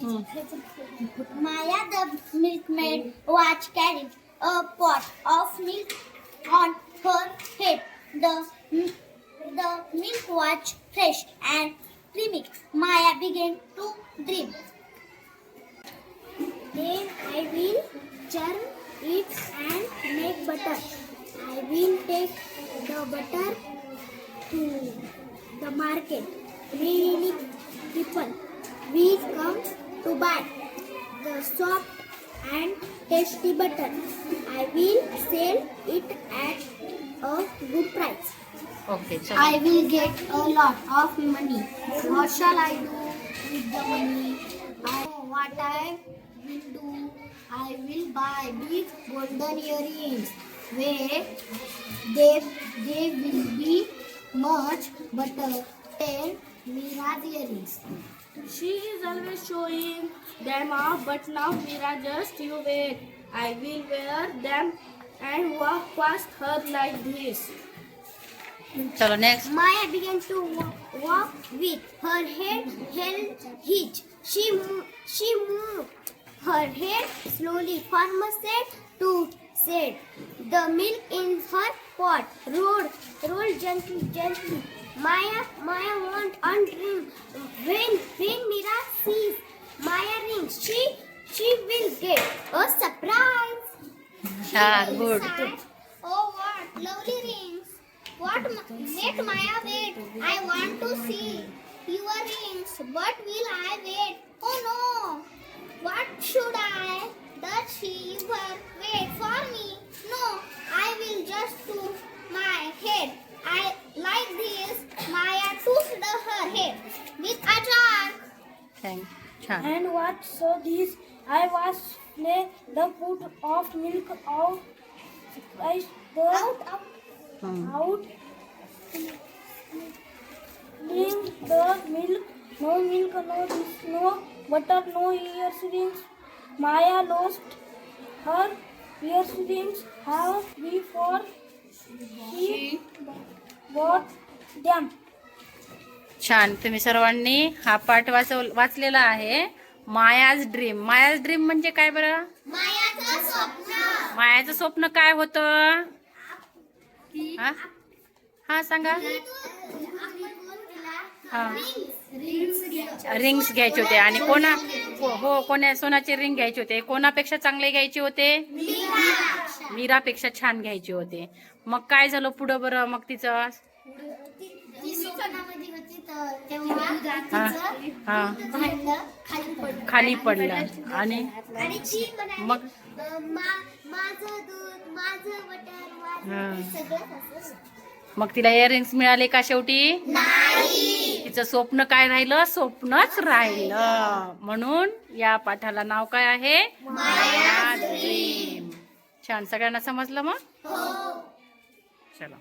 Maya the milkmaid was carrying a pot of milk on her head. The, the milk was fresh and creamy. Maya began to dream. Then I will churn it and make butter. I will take the butter to the market. Many people will come to buy the soft and tasty butter. I will sell it at a good price. Okay. I will get a lot of money. What shall I do with the money? I what I will do. I will buy big golden earrings where they, they will be much better Earrings. She is always showing them off, but now Mira just you wait. I will wear them and walk past her like this. Chalo, next. Maya began to walk, walk with her head held high. She, she moved her head slowly Farmer said to said The milk in her pot rolled, rolled gently, gently. Maya, Maya want and ring. When, when Mira sees Maya ring, she, she will get a surprise. Ah, good. Sad. Oh, what lovely rings. What, wait Maya, wait. I want to see your rings. But will I wait? Oh no. What should I? The she were thank छान And what so this? I was lay the foot of milk out. I the Out, out. Hmm. out. Drink the milk. No milk, no this, no butter, no earrings. Maya lost her earrings. How before she bought them. छान. तुम्ही सर्वांनी हा पाठ वाचव वाचलेला आहे. Maya's dream. Maya's dream म्हणजे काय बरं? मायाचं स्वप्न. काय होतं? हा? हा सांगा. हा. रिंग्स घ्यायचे होते. आणि कोणा हो- हो कोणा सोनाचे रिंग घ्यायचे होते. कोणापेक्षा चांगले घ्यायचे होते? मीरापेक्षा छान घ्यायचे होते. मग काय झालं पुढं बरं? मग तिचं खाली पडलं. आणि? मग? मग तिला इयरिंग्स मिळाले का शेवटी? तिचं स्वप्न काय राहिलं? स्वप्नच राहिलं. म्हणून या पाठाला नाव काय आहे? छान. सगळ्यांना समजलं मग? चला.